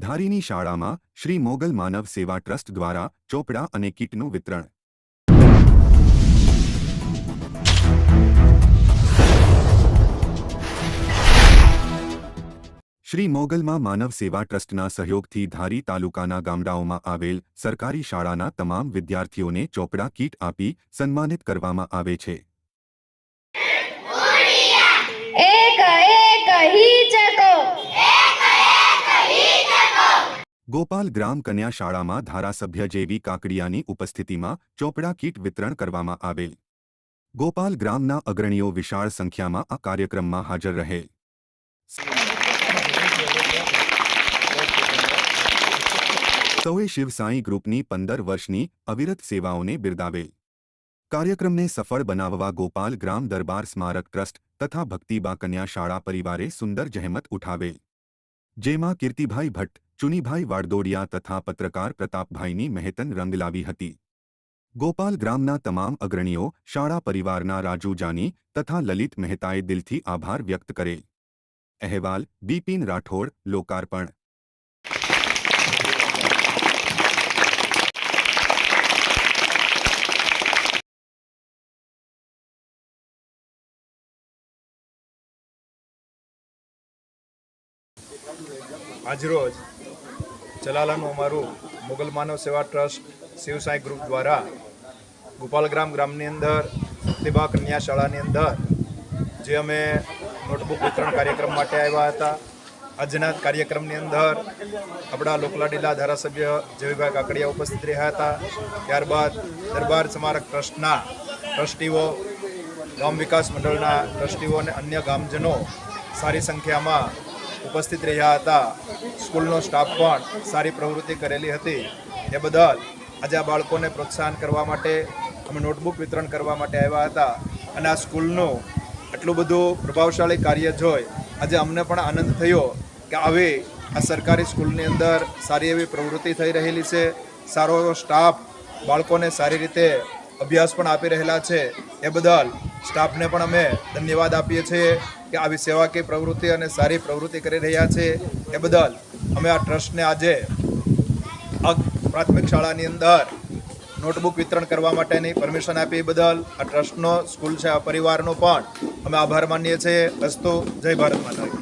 ધારીની શાળામાં શ્રી મોગલ માનવ સેવા ટ્રસ્ટ દ્વારા ચોપડા અને કીટનું વિતરણ. શ્રી મોગલમાં માનવ સેવા ટ્રસ્ટના સહયોગથી ધારી તાલુકાના ગામડાઓમાં આવેલ સરકારી શાળાના તમામ વિદ્યાર્થીઓને ચોપડા કીટ આપી સન્માનિત કરવામાં આવે છે. ગોપાલ ગ્રામ કન્યા શાળામાં ધારાસભ્ય જેવી કાકડિયાની ઉપસ્થિતિમાં ચોપડા કીટ વિતરણ કરવામાં આવેલ. ગોપાલ ગ્રામના અગ્રણીઓ વિશાળ સંખ્યામાં આ કાર્યક્રમમાં હાજર રહેલ. સૌએ શિવસાઈ ગ્રુપની પંદર વર્ષની અવિરત સેવાઓને બિરદાવેલ કાર્યક્રમને સફળ બનાવવા ગોપાલ ગ્રામ દરબાર સ્મારક ટ્રસ્ટ તથા ભક્તિબા કન્યા શાળા પરિવારે સુંદર જહેમત ઉઠાવેલ જેમાં કીર્તિભાઈ ભટ્ટ ચુનીભાઈ વાડદોડિયા તથા પત્રકાર પ્રતાપભાઈની મહેતન રંગ લાવી હતી ગોપાલ ગ્રામના તમામ અગ્રણીઓ શાળા પરિવારના રાજુ જાની તથા લલિત મહેતાએ દિલથી આભાર વ્યક્ત કરેલ અહેવાલ બિપિન રાઠોડ લોકાર્પણ આજરોજ ચલાલાનું અમારું મુગલ માનવ સેવા ટ્રસ્ટ શિવસાઈ ગ્રુપ દ્વારા ગોપાલગ્રામ ગ્રામની અંદર પ્રતિભા કન્યા શાળાની અંદર જે અમે નોટબુક વિતરણ કાર્યક્રમ માટે આવ્યા હતા. આજના કાર્યક્રમની અંદર આપણા લોકલાડીલા ધારાસભ્ય જયભાઈ કાકડિયા ઉપસ્થિત રહ્યા હતા. ત્યારબાદ દરબાર સ્મારક ટ્રસ્ટના ટ્રસ્ટીઓ, ગામ વિકાસ મંડળના ટ્રસ્ટીઓ અને અન્ય ગામજનો સારી સંખ્યામાં ઉપસ્થિત રહ્યા હતા. સ્કૂલનો સ્ટાફ પણ સારી પ્રવૃત્તિ કરેલી હતી. એ બદલ આજે આ બાળકોને પ્રોત્સાહન કરવા માટે અમે નોટબુક વિતરણ કરવા માટે આવ્યા હતા. અને આ સ્કૂલનું આટલું બધું પ્રભાવશાળી કાર્ય જોઈ આજે અમને પણ આનંદ થયો કે આવી આ સરકારી સ્કૂલની અંદર સારી એવી પ્રવૃત્તિ થઈ રહેલી છે. સારો એવો સ્ટાફ બાળકોને સારી રીતે અભ્યાસ પણ આપી રહેલા છે. એ બદલ સ્ટાફને પણ અમે ધન્યવાદ આપીએ છીએ. કે આવી સેવાકીય પ્રવૃત્તિ અને સારી પ્રવૃત્તિ કરી રહ્યા છે એ બદલ અમે આ ટ્રસ્ટને આજે પ્રાથમિક શાળાની અંદર નોટબુક વિતરણ કરવા માટેની પરમિશન આપી બદલ આ ટ્રસ્ટનો, સ્કૂલ છે, આ પરિવારનો પણ અમે આભાર માનીએ છીએ. અસ્તુ, જય ભારત માતા